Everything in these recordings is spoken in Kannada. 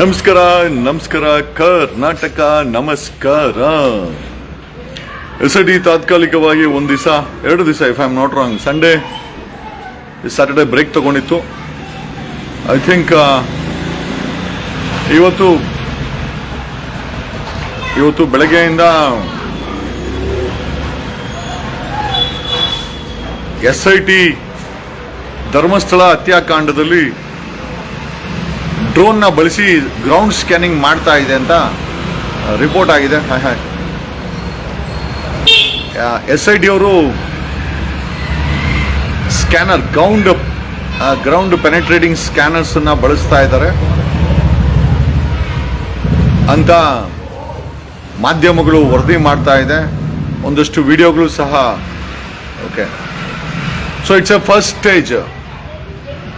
ನಮಸ್ಕಾರ ನಮಸ್ಕಾರ, ಕರ್ನಾಟಕ, ನಮಸ್ಕಾರ. ಎಸ್ ಡಿ ತಾತ್ಕಾಲಿಕವಾಗಿ ಒಂದು ದಿವಸ, ಎರಡು ದಿವಸ if I am not wrong Sunday Saturday break ತಗೊಂಡಿತ್ತು I think ಇವತ್ತು ಇವತ್ತು ಬೆಳಗ್ಗೆಯಿಂದ ಎಸ್ ಐ ಟಿ ಧರ್ಮಸ್ಥಳ ಹತ್ಯಾಕಾಂಡದಲ್ಲಿ ಡ್ರೋನ್ನ ಬಳಸಿ ಗ್ರೌಂಡ್ ಸ್ಕ್ಯಾನಿಂಗ್ ಮಾಡ್ತಾ ಇದೆ ಅಂತ ರಿಪೋರ್ಟ್ ಆಗಿದೆ. Hi hi. S I D ಅವರು ಸ್ಕ್ಯಾನರ್ ಗ್ರೌಂಡ್ ಗ್ರೌಂಡ್ ಪೆನೆಟ್ರೇಟಿಂಗ್ ಸ್ಕ್ಯಾನರ್ಸನ್ನು ಬಳಸ್ತಾ ಇದ್ದಾರೆ. ಅಂತ ಮಾಧ್ಯಮಗಳು ವರದಿ ಮಾಡ್ತಾ ಇದೆ. ಒಂದಷ್ಟು ವಿಡಿಯೋಗಳು ಸಹ, okay. So it's a first stage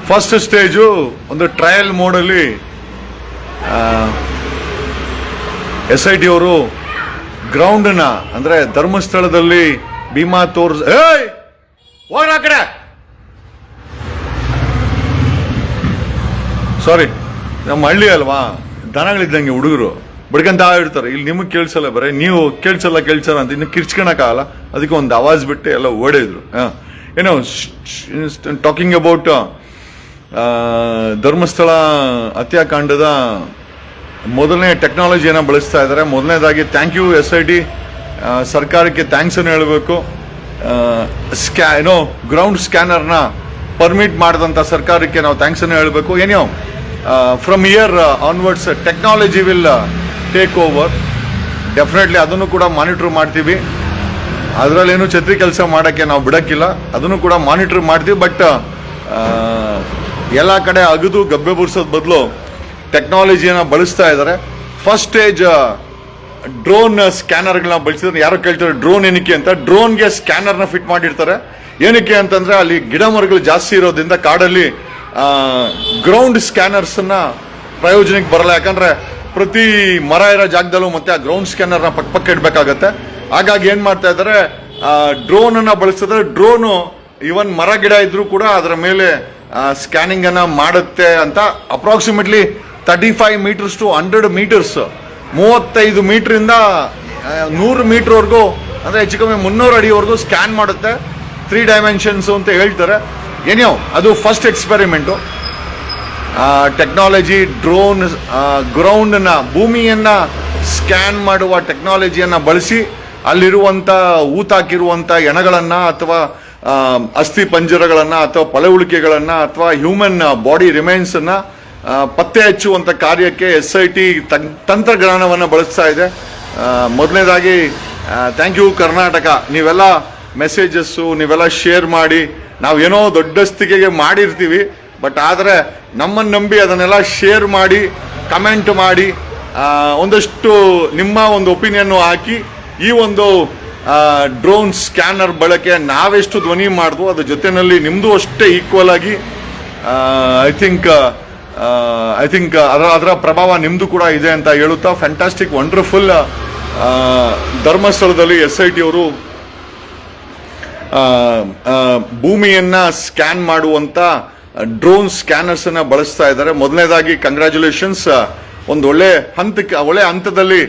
first stage ಒಂದು ಟ್ರಯಲ್ ಮೋಡಲ್ಲಿ ಎಸ್ ಐ ಟಿ ಅವರು ಗ್ರೌಂಡ್ನ ಅಂದರೆ ಧರ್ಮಸ್ಥಳದಲ್ಲಿ ಭೀಮಾ ತೋರ್ಸ್, ಏಯ್! ಹೋಗ್ರ ಆ ಕಡೆ! ಸಾರಿ ನಮ್ಮ ಹಳ್ಳಿ ಅಲ್ವಾ? ದನಗಳಿದ್ದಂಗೆ ಹುಡುಗರು. ಬಡ್ಕಂತ ಇರ್ತಾರೆ ಇಲ್ಲಿ ನಿಮಗೆ ಕೇಳಿಸಲ್ಲ ಬರೀ, ನೀವು ಕೇಳಿಸಲ್ಲ ಕೇಳಿಸಲ್ಲ ಅಂತ, ಇನ್ನು ಕಿರ್ಚ್ಕೊಳಕ್ಕಾಗಲ್ಲ ಅದಕ್ಕೆ ಒಂದು ಆವಾಜ್ ಬಿಟ್ಟು ಎಲ್ಲ ಓಡಿದ್ರು ಏನೋ ಟಾಕಿಂಗ್ ಅಬೌಟ್ ಧರ್ಮಸ್ಥಳ ಹತ್ಯಾಕಾಂಡದ ಮೊದಲನೇ ಟೆಕ್ನಾಲಜಿಯನ್ನು ಬಳಸ್ತಾ ಇದ್ದಾರೆ ಮೊದಲನೇದಾಗಿ thank you S I T ಸರ್ಕಾರಕ್ಕೆ ಥ್ಯಾಂಕ್ಸನ್ನು ಹೇಳಬೇಕು. ಸ್ಕ್ಯಾ ಏನೋ ಗ್ರೌಂಡ್ ಸ್ಕ್ಯಾನರ್ನ ಪರ್ಮಿಟ್ ಮಾಡಿದಂಥ ಸರ್ಕಾರಕ್ಕೆ ನಾವು ಥ್ಯಾಂಕ್ಸನ್ನು ಹೇಳಬೇಕು. ಏನೋ from year onwards technology will take over definitely ಅದನ್ನು ಕೂಡ ಮಾನಿಟ್ರ್ ಮಾಡ್ತೀವಿ. ಅದರಲ್ಲೇನು ಛತ್ರಿ ಕೆಲಸ ಮಾಡೋಕ್ಕೆ ನಾವು ಬಿಡೋಕ್ಕಿಲ್ಲ. ಅದನ್ನು ಕೂಡ ಮಾನಿಟ್ರ್ ಮಾಡ್ತೀವಿ. ಬಟ್ ಎಲ್ಲ ಕಡೆ ಅಗದು ಗಬ್ಬೆ ಬುರ್ಸೋದ್ ಬದಲು ಟೆಕ್ನಾಲಜಿಯನ್ನು ಬಳಸ್ತಾ ಇದ್ದಾರೆ ಫಸ್ಟ್ ಸ್ಟೇಜ್ ಡ್ರೋನ್ ಸ್ಕ್ಯಾನರ್ಗಳನ್ನ ಬಳಸಿದ್ರೆ ಯಾರೋ ಕೇಳ್ತಾರೆ ಡ್ರೋನ್ ಏನಕ್ಕೆ? ಅಂತ. ಡ್ರೋನ್ಗೆ ಸ್ಕ್ಯಾನರ್ನ ಫಿಟ್ ಮಾಡಿರ್ತಾರೆ. ಏನಕ್ಕೆ ಅಂತಂದರೆ ಅಲ್ಲಿ ಗಿಡ ಮರಗಳು ಜಾಸ್ತಿ ಇರೋದ್ರಿಂದ ಕಾಡಲ್ಲಿ ಗ್ರೌಂಡ್ ಸ್ಕ್ಯಾನರ್ಸನ್ನು ಪ್ರಯೋಜನಕ್ಕೆ ಬರಲ್ಲ. ಯಾಕಂದರೆ ಪ್ರತಿ ಮರ ಇರೋ ಜಾಗದಲ್ಲೂ ಮತ್ತೆ ಆ ಗ್ರೌಂಡ್ ಸ್ಕ್ಯಾನರ್ನ ಪಕ್ಕ ಪಕ್ಕ ಇಡಬೇಕಾಗತ್ತೆ. ಹಾಗಾಗಿ ಏನು ಮಾಡ್ತಾ ಇದ್ದಾರೆ ಡ್ರೋನನ್ನು ಬಳಸಿದ್ರೆ ಡ್ರೋನು ಇವನ್ ಮರ ಗಿಡ ಇದ್ದರೂ ಕೂಡ ಅದರ ಮೇಲೆ ಸ್ಕ್ಯಾನಿಂಗ್ ಅನ್ನ ಮಾಡುತ್ತೆ ಅಂತ approximately thirty five metres to hundred metres ಮೂವತ್ತೈದು ಮೀಟ್ರಿಂದ ನೂರು ಮೀಟ್ರ್ವರೆಗೂ ಅಂದ್ರೆ ಹೆಚ್ಚು ಕಮ್ಮಿ ಮುನ್ನೂರು ಅಡಿವರೆಗೂ ಸ್ಕ್ಯಾನ್ ಮಾಡುತ್ತೆ. ತ್ರೀ ಡೈಮೆನ್ಷನ್ಸ್ ಅಂತ ಹೇಳ್ತಾರೆ. ಏನೋ ಅದು ಫಸ್ಟ್ ಎಕ್ಸ್ಪೆರಿಮೆಂಟು ಟೆಕ್ನಾಲಜಿ ಡ್ರೋನ್ ಗ್ರೌಂಡ್ನ ಭೂಮಿಯನ್ನು ಸ್ಕ್ಯಾನ್ ಮಾಡುವ ಟೆಕ್ನಾಲಜಿಯನ್ನು ಬಳಸಿ, ಅಲ್ಲಿರುವಂತ ಊತಾಕಿರುವಂಥ ಎಣಗಳನ್ನು ಅಥವಾ ಅಸ್ಥಿ ಪಂಜರಗಳನ್ನು ಅಥವಾ ಪಳವಳಿಕೆಗಳನ್ನ ಅಥವಾ ಹ್ಯೂಮನ್ ಬಾಡಿ ರಿಮೈನ್ಸ್ ಅನ್ನ ಆ, ಪತ್ತೆ ಹಚ್ಚುವಂಥ ಕಾರ್ಯಕ್ಕೆ ಎಸ್ ಐ ಟಿ ತಂತ್ರಜ್ಞಾನವನ್ನು ಬಳಸ್ತಾ ಇದೆ. ಮೊದಲನೇದಾಗಿ ಥ್ಯಾಂಕ್ ಯು ಕರ್ನಾಟಕ. ನೀವೆಲ್ಲ ಮೆಸೇಜಸ್ಸು ನೀವೆಲ್ಲ ಶೇರ್ ಮಾಡಿ ನಾವೇನೋ ದೊಡ್ಡಸ್ತಿಕೆಗೆ ಮಾಡಿರ್ತೀವಿ ಬಟ್ ಆದರೆ ನಮ್ಮನ್ನು ನಂಬಿ ಅದನ್ನೆಲ್ಲ ಶೇರ್ ಮಾಡಿ ಕಮೆಂಟ್ ಮಾಡಿ ಒಂದಷ್ಟು ನಿಮ್ಮ ಒಂದು ಒಪಿನಿಯನ್ನು ಹಾಕಿ ಈ ಒಂದು ಡ್ರೋನ್ ಸ್ಕ್ಯಾನರ್ ಬಳಕೆ ನಾವೆಷ್ಟು ಧ್ವನಿ ಮಾಡಿದ್ವು ಅದ್ರ ಜೊತೆಯಲ್ಲಿ ನಿಮ್ಮದು ಅಷ್ಟೇ ಈಕ್ವಲ್ ಆಗಿ ಐ ಥಿಂಕ್ ಐ ಥಿಂಕ್ ಅದರ ಅದರ ಪ್ರಭಾವ ನಿಮ್ಮದು ಕೂಡ ಇದೆ ಅಂತ ಹೇಳುತ್ತಾ ಫ್ಯಾಂಟಾಸ್ಟಿಕ್ ವಂಡರ್ಫುಲ್ ಧರ್ಮಸ್ಥಳದಲ್ಲಿ ಎಸ್ ಐ ಟಿ ಅವರು ಭೂಮಿಯನ್ನ ಸ್ಕ್ಯಾನ್ ಮಾಡುವಂತ ಡ್ರೋನ್ ಸ್ಕ್ಯಾನರ್ಸ್ ಅನ್ನ ಬಳಸ್ತಾ ಇದ್ದಾರೆ. ಮೊದಲನೇದಾಗಿ ಕಂಗ್ರ್ಯಾಚುಲೇಷನ್ಸ್ ಒಂದು ಒಳ್ಳೆ ಹಂತಕ್ಕೆ, ಒಳ್ಳೆ ಹಂತದಲ್ಲಿ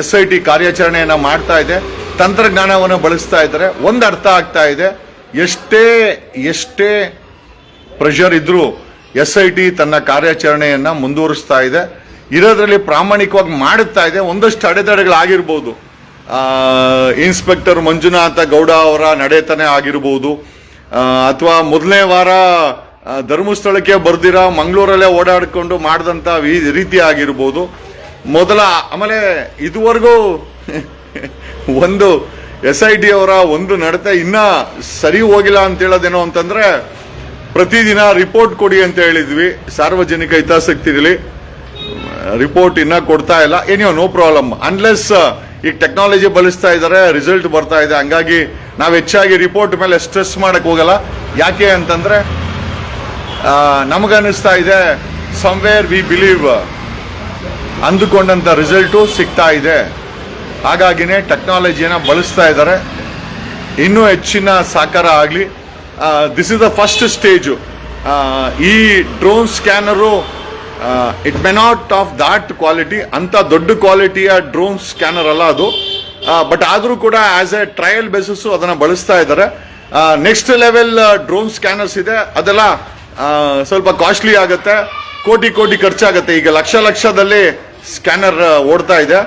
ಎಸ್ ಐ ಟಿ ಕಾರ್ಯಾಚರಣೆಯನ್ನ ಮಾಡ್ತಾ ಇದೆ. ತಂತ್ರಜ್ಞಾನವನ್ನು ಬಳಸ್ತಾ ಇದ್ದಾರೆ. ಒಂದು ಅರ್ಥ ಆಗ್ತಾ ಇದೆ. ಎಷ್ಟೇ ಎಷ್ಟೇ ಪ್ರೆಷರ್ ಇದ್ರೂ ಎಸ್ ಐ ಟಿ ತನ್ನ ಕಾರ್ಯಾಚರಣೆಯನ್ನು ಮುಂದುವರಿಸ್ತಾ ಇದೆ. ಇರೋದ್ರಲ್ಲಿ ಪ್ರಾಮಾಣಿಕವಾಗಿ ಮಾಡುತ್ತಾ ಇದೆ. ಒಂದಷ್ಟು ಅಡೆತಡೆಗಳಾಗಿರ್ಬೋದು. ಇನ್ಸ್ಪೆಕ್ಟರ್ ಮಂಜುನಾಥ ಗೌಡ ಅವರ ನಡೆತನೇ ಆಗಿರ್ಬೋದು. ಅಥವಾ ಮೊದಲನೇ ವಾರ ಧರ್ಮಸ್ಥಳಕ್ಕೆ ಬರ್ದಿರ, ಮಂಗಳೂರಲ್ಲೇ ಓಡಾಡಿಕೊಂಡು ಮಾಡಿದಂಥ ವಿ- ರೀತಿ ಆಗಿರ್ಬೋದು. ಮೊದಲ, ಆಮೇಲೆ ಇದುವರೆಗೂ ಒಂದು ಎಸ್ ಐ ಟಿ ಅವರ ಒಂದು ನಡತೆ ಇನ್ನ ಸರಿ ಹೋಗಿಲ್ಲ ಅಂತ ಹೇಳೋದೇನೋ ಅಂತಂದ್ರೆ ಪ್ರತಿದಿನ ರಿಪೋರ್ಟ್ ಕೊಡಿ ಅಂತ ಹೇಳಿದ್ವಿ. ಸಾರ್ವಜನಿಕ ಹಿತಾಸಕ್ತಿಗಳಲ್ಲಿ ರಿಪೋರ್ಟ್ ಇನ್ನ ಕೊಡ್ತಾ ಇಲ್ಲ. ಏನೋ ನೋ ಪ್ರಾಬ್ಲಮ್. ಅನ್ಲೆಸ್ ಈಗ ಟೆಕ್ನಾಲಜಿ ಬಳಸ್ತಾ ಇದ್ದಾರೆ ರಿಸಲ್ಟ್ ಬರ್ತಾ ಇದೆ. ಹಂಗಾಗಿ ನಾವು ಹೆಚ್ಚಾಗಿ ರಿಪೋರ್ಟ್ ಮೇಲೆ ಸ್ಟ್ರೆಸ್ ಮಾಡಕ್ ಹೋಗಲ್ಲ. ಯಾಕೆ ಅಂತಂದ್ರೆ ನಮಗನ್ನಿಸ್ತಾ ಇದೆ ಸಮ್ವೇರ್ ವಿ ಬಿಲೀವ್ ಅಂದುಕೊಂಡಂತ ರಿಸಲ್ಟು ಸಿಗ್ತಾ ಇದೆ. ಹಾಗಾಗಿನೇ ಟೆಕ್ನಾಲಜಿಯನ್ನು ಬಳಸ್ತಾ ಇದ್ದಾರೆ. ಇನ್ನೂ ಹೆಚ್ಚಿನ ಸಾಕಾರ ಆಗಲಿ. This is the first stage ಈ drone scanner it may not of that quality ಅಂತ ದೊಡ್ಡ ಕ್ವಾಲಿಟಿಯ ಡ್ರೋನ್ ಸ್ಕ್ಯಾನರ್ ಅಲ್ಲ ಅದು. ಬಟ್ ಆದರೂ ಕೂಡ ಆಸ್ ಎ ಟ್ರಯಲ್ ಬೇಸಿಸ್ ಅದನ್ನು ಬಳಸ್ತಾ ಇದ್ದಾರೆ. ನೆಕ್ಸ್ಟ್ ಲೆವೆಲ್ ಡ್ರೋನ್ ಸ್ಕ್ಯಾನರ್ಸ್ ಇದೆ. ಅದೆಲ್ಲ ಸ್ವಲ್ಪ ಕಾಸ್ಟ್ಲಿ ಆಗುತ್ತೆ. ಕೋಟಿ ಕೋಟಿ ಖರ್ಚಾಗುತ್ತೆ. ಈಗ ಲಕ್ಷ ಲಕ್ಷದಲ್ಲಿ ಸ್ಕ್ಯಾನರ್ ಓಡ್ತಾ ಇದೆ.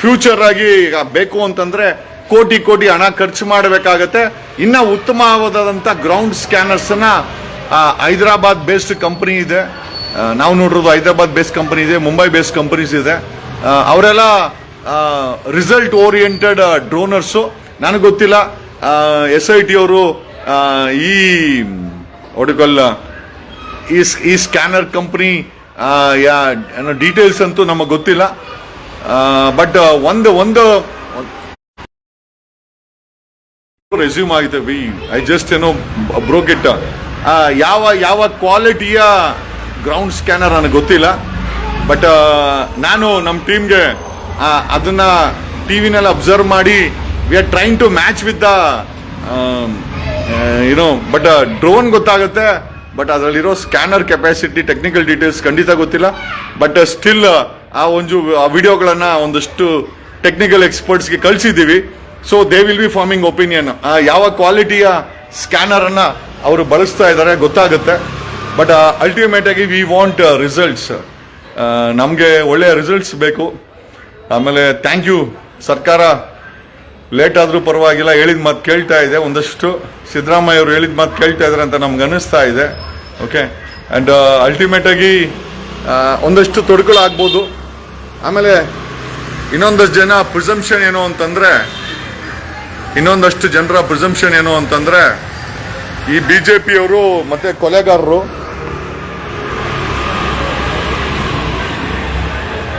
ಫ್ಯೂಚರ್ ಆಗಿ ಬೇಕು ಅಂತಂದ್ರೆ ಕೋಟಿ ಕೋಟಿ ಹಣ ಖರ್ಚು ಮಾಡಬೇಕಾಗತ್ತೆ. ಇನ್ನ ಉತ್ತಮವಾದಂಥ ಗ್ರೌಂಡ್ ಸ್ಕ್ಯಾನರ್ಸನ್ನು ಹೈದರಾಬಾದ್ ಬೇಸ್ಡ್ ಕಂಪನಿ ಇದೆ. ನಾವು ನೋಡಿರೋದು ಹೈದರಾಬಾದ್ ಬೇಸ್ಡ್ ಕಂಪನಿ ಇದೆ, ಮುಂಬೈ ಬೇಸ್ಡ್ ಕಂಪನೀಸ್ ಇದೆ. ಅವರೆಲ್ಲ ರಿಸಲ್ಟ್ ಓರಿಯೆಂಟೆಡ್ ಡ್ರೋನರ್ಸು ನನಗೆ ಗೊತ್ತಿಲ್ಲ. ಎಸ್ ಐ ಟಿ ಅವರು ಈ ಒಡಗಲ್ಲ ಈ ಸ್ಕ್ಯಾನರ್ ಕಂಪ್ನಿ ಡೀಟೇಲ್ಸ್ ಅಂತೂ ನಮಗೆ ಗೊತ್ತಿಲ್ಲ. ಬಟ್ ಒಂದು ಒಂದು ರೆಸ್ಯೂಮ್ ಆಗಿದೆ ವಿ ಐ ಜಸ್ಟ್ ಏನೋ ಬ್ರೋಕ್ ಇಟ್ ಯಾವ ಯಾವ ಕ್ವಾಲಿಟಿಯ ಗ್ರೌಂಡ್ ಸ್ಕ್ಯಾನರ್ ನನಗೆ ಗೊತ್ತಿಲ್ಲ. ಬಟ್ ನಾನು ನಮ್ಮ ಟೀಮ್ಗೆ ಅದನ್ನ ಟಿ ವಿನಲ್ಲಿ ಅಬ್ಸರ್ವ್ ಮಾಡಿ we are trying to match with the ಏನೋ ಬಟ್ ಡ್ರೋನ್ ಗೊತ್ತಾಗುತ್ತೆ. ಬಟ್ ಅದರಲ್ಲಿರೋ ಸ್ಕ್ಯಾನರ್ ಕೆಪಾಸಿಟಿ ಟೆಕ್ನಿಕಲ್ ಡೀಟೇಲ್ಸ್ ಖಂಡಿತ ಗೊತ್ತಿಲ್ಲ. ಬಟ್ ಸ್ಟಿಲ್ ಆ ಒಂದು, ಆ ವಿಡಿಯೋಗಳನ್ನ ಒಂದಷ್ಟು ಟೆಕ್ನಿಕಲ್ ಎಕ್ಸ್ಪರ್ಟ್ಸ್ಗೆ ಕಳಿಸಿದ್ದೀವಿ. So they will be forming opinion ಯಾವ ಕ್ವಾಲಿಟಿಯ ಸ್ಕ್ಯಾನರ್ ಅನ್ನ ಅವರು ಬಳಸ್ತಾ ಇದ್ದಾರೆ ಗೊತ್ತಾಗುತ್ತೆ. ಬಟ್ ಅಲ್ಟಿಮೇಟ್ ಆಗಿ ವಿ ವಾಂಟ್ ರಿಸಲ್ಟ್ಸ್ ನಮಗೆ ಒಳ್ಳೆಯ ರಿಸಲ್ಟ್ಸ್ ಬೇಕು. ಆಮೇಲೆ ಥ್ಯಾಂಕ್ ಯು ಸರ್ಕಾರ ಲೇಟ್ ಆದರೂ ಪರವಾಗಿಲ್ಲ, ಹೇಳಿದ ಮಾತು ಕೇಳ್ತಾ ಇದೆ ಒಂದಷ್ಟು. ಸಿದ್ದರಾಮಯ್ಯ ಅವರು ಹೇಳಿದ ಮಾತು ಕೇಳ್ತಾ ಇದ್ದಾರೆ ಅಂತ ನಮ್ಗೆ ಅನ್ನಿಸ್ತಾ ಇದೆ. ಓಕೆ ಆ್ಯಂಡ್ ಅಲ್ಟಿಮೇಟಾಗಿ ಒಂದಷ್ಟು ತೊಡಕುಗಳಾಗ್ಬೋದು ಆಮೇಲೆ ಇನ್ನೊಂದಷ್ಟು ಜನ ಪ್ರಿಸಂಪ್ಷನ್ ಏನು ಅಂತಂದ್ರೆ, ಇನ್ನೊಂದಷ್ಟು ಜನರ ಪ್ರಿಸಂಪ್ಷನ್ ಏನು ಅಂತಂದ್ರೆ, ಈ ಬಿ ಜೆ ಪಿಯವರು ಮತ್ತೆ ಕೊಲೆಗಾರರು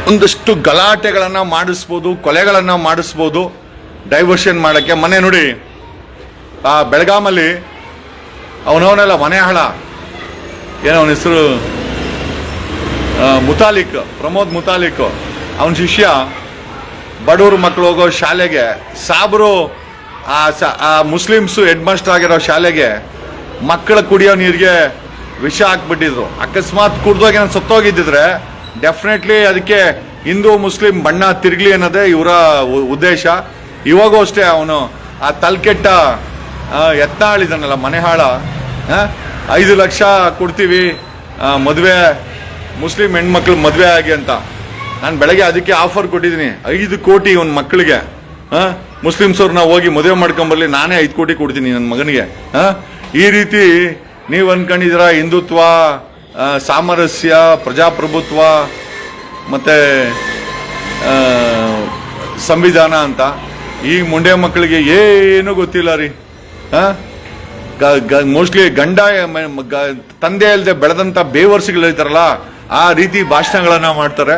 ಒಂದಷ್ಟು ಗಲಾಟೆಗಳನ್ನು ಮಾಡಿಸ್ಬೋದು, ಕೊಲೆಗಳನ್ನು ಮಾಡಿಸ್ಬೋದು ಡೈವರ್ಷನ್ ಮಾಡಕ್ಕೆ. ಮನೆ ನೋಡಿ, ಆ ಬೆಳಗಾಮಲ್ಲಿ ಅವನವನೆಲ್ಲ ಮನೆ ಹಳ ಏನೋ ಅವನ ಹೆಸರು ಮುತಾಲಿಕ್, ಪ್ರಮೋದ್ ಮುತಾಲಿಕ್. ಅವನ ಶಿಷ್ಯ, ಬಡವ್ರ ಮಕ್ಕಳು ಹೋಗೋ ಶಾಲೆಗೆ, ಸಾಬ್ರು ಆ ಸ, ಆ ಮುಸ್ಲಿಮ್ಸು ಹೆಡ್ ಮಾಸ್ಟರ್ ಆಗಿರೋ ಶಾಲೆಗೆ ಮಕ್ಕಳ ಕುಡಿಯೋ ನೀರಿಗೆ ವಿಷ ಹಾಕ್ಬಿಟ್ಟಿದ್ರು. ಅಕಸ್ಮಾತ್ ಕುಡ್ದೋಗಿ ನಾನು ಸತ್ತೋಗಿದ್ದಿದ್ರೆ ಡೆಫಿನೆಟ್ಲಿ ಅದಕ್ಕೆ ಹಿಂದೂ, ಮುಸ್ಲಿಂ ಬಣ್ಣ ತಿರುಗಲಿ ಅನ್ನೋದೇ ಇವರ ಉದ್ದೇಶ. ಇವಾಗೂ ಅಷ್ಟೇ ಅವನು ಆ ತಲ್ಕೆಟ್ಟ ಎತ್ತಾಳಿದಾನಲ್ಲ ಮನೆಹಾಳ ಹಾಳ ಐದು ಲಕ್ಷ ಕೊಡ್ತೀವಿ ಮದುವೆ, ಮುಸ್ಲಿಂ ಹೆಣ್ಮಕ್ಳು ಮದುವೆ ಆಗಿ ಅಂತ. ನಾನು ಬೆಳಗ್ಗೆ ಅದಕ್ಕೆ ಆಫರ್ ಕೊಟ್ಟಿದ್ದೀನಿ. ಐದು ಕೋಟಿ ಒಂದು ಮಕ್ಕಳಿಗೆ ಮುಸ್ಲಿಮ್ಸ್ ಅವ್ರನ್ನ ಹೋಗಿ ಮದುವೆ ಮಾಡ್ಕೊಂಬರ್ಲಿ ನಾನೇ ಐದು ಕೋಟಿ ಕೊಡ್ತೀನಿ ನನ್ನ ಮಗನಿಗೆ. ಹಾಂ? ಈ ರೀತಿ ನೀವು ಅನ್ಕೊಂಡಿದ್ದೀರ, ಹಿಂದುತ್ವ ಸಾಮರಸ್ಯ, ಪ್ರಜಾಪ್ರಭುತ್ವ, ಮತ್ತು ಸಂವಿಧಾನ ಅಂತ. ಈ ಮುಂಡೆ ಮಕ್ಕಳಿಗೆ ಏನು ಗೊತ್ತಿಲ್ಲ ರೀ. ಮೋಸ್ಟ್ಲಿ ಗಂಡ ತಂದೆ ಇಲ್ಲದೆ ಬೆಳೆದಂಥ ಬೇವರ್ಸಿಗಳು ಹೇಳ್ತಾರಲ್ಲ ಆ ರೀತಿ ಭಾಷಣಗಳನ್ನು ಮಾಡ್ತಾರೆ.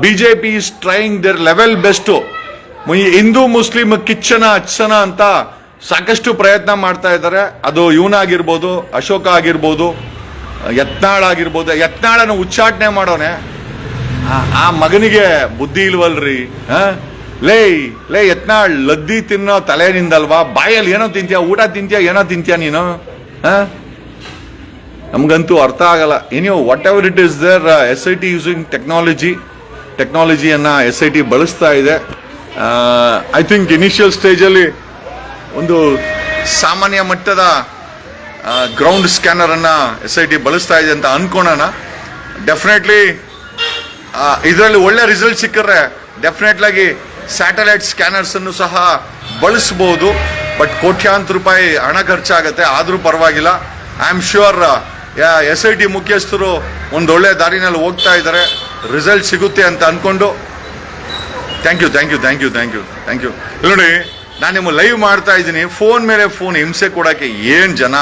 BJP is trying their level best Hindu Muslim ಕಿಚ್ಚನ, ಅಚ್ಚನ ಅಂತ ಸಾಕಷ್ಟು ಪ್ರಯತ್ನ ಮಾಡ್ತಾ ಇದ್ದಾರೆ. ಅದು ಇವನಾಗಿರ್ಬೋದು, ಅಶೋಕ ಆಗಿರ್ಬೋದು, ಯತ್ನಾಳ್ ಆಗಿರ್ಬೋದು. ಯತ್ನಾಳನ ಉಚ್ಚಾಟನೆ ಮಾಡೋನೆ. ಆ- ಮಗನಿಗೆ ಬುದ್ಧಿ ಇಲ್ವಲ್ರಿ? ಲೇ ಲೇ ಯತ್ನಾಳ್, ಲದ್ದಿ ತಿನ್ನೋ ತಲೆ ನಿಂದಲ್ವಾ ಬಾಯಲ್ಲಿ ಏನೋ ತಿಂತೀಯ? ಊಟ ತಿಂತೀಯ? ಏನೋ ತಿಂತೀಯ ನೀನು? ನಮಗಂತೂ ಅರ್ಥ ಆಗಲ್ಲ. ಏನೋ whatever it is their S I T using technology ಟೆಕ್ನಾಲಜಿಯನ್ನ S I T ಬಳಸ್ತಾ ಇದೆ. ಐ ಥಿಂಕ್ ಇನಿಷಿಯಲ್ ಸ್ಟೇಜಲ್ಲಿ ಒಂದು ಸಾಮಾನ್ಯ ಮಟ್ಟದ ಗ್ರೌಂಡ್ ಸ್ಕ್ಯಾನರನ್ನು ಎಸ್ ಐ ಟಿ ಬಳಸ್ತಾ ಇದೆ ಅಂತ ಅಂದ್ಕೊಳ್ಳೋಣ ಡೆಫಿನೆಟ್ಲಿ ಇದರಲ್ಲಿ ಒಳ್ಳೆ ರಿಸಲ್ಟ್ ಸಿಕ್ಕರೆ ಡೆಫಿನೆಟ್ಲಾಗಿ ಸ್ಯಾಟಲೈಟ್ ಸ್ಕ್ಯಾನರ್ಸನ್ನು ಸಹ ಬಳಸ್ಬೋದು. ಬಟ್ ಕೋಟ್ಯಾಂತರ ರೂಪಾಯಿ ಹಣ ಖರ್ಚಾಗುತ್ತೆ, ಆದರೂ ಪರವಾಗಿಲ್ಲ. I am sure S I T ಮುಖ್ಯಸ್ಥರು ಒಂದು ಒಳ್ಳೆ ದಾರಿನಲ್ಲಿ ಹೋಗ್ತಾ ಇದ್ದಾರೆ ರಿಸಲ್ಟ್ ಸಿಗುತ್ತೆ ಅಂತ ಅಂದ್ಕೊಂಡು thank you thank you thank you thank you thank you ನೋಡಿ, ನಾನು ನಿಮ್ಮ ಲೈವ್ ಮಾಡ್ತಾ ಇದ್ದೀನಿ. ಫೋನ್ ಮೇಲೆ ಫೋನ್ ಹಿಂಸೆ ಕೊಡೋಕ್ಕೆ ಏನು ಜನ?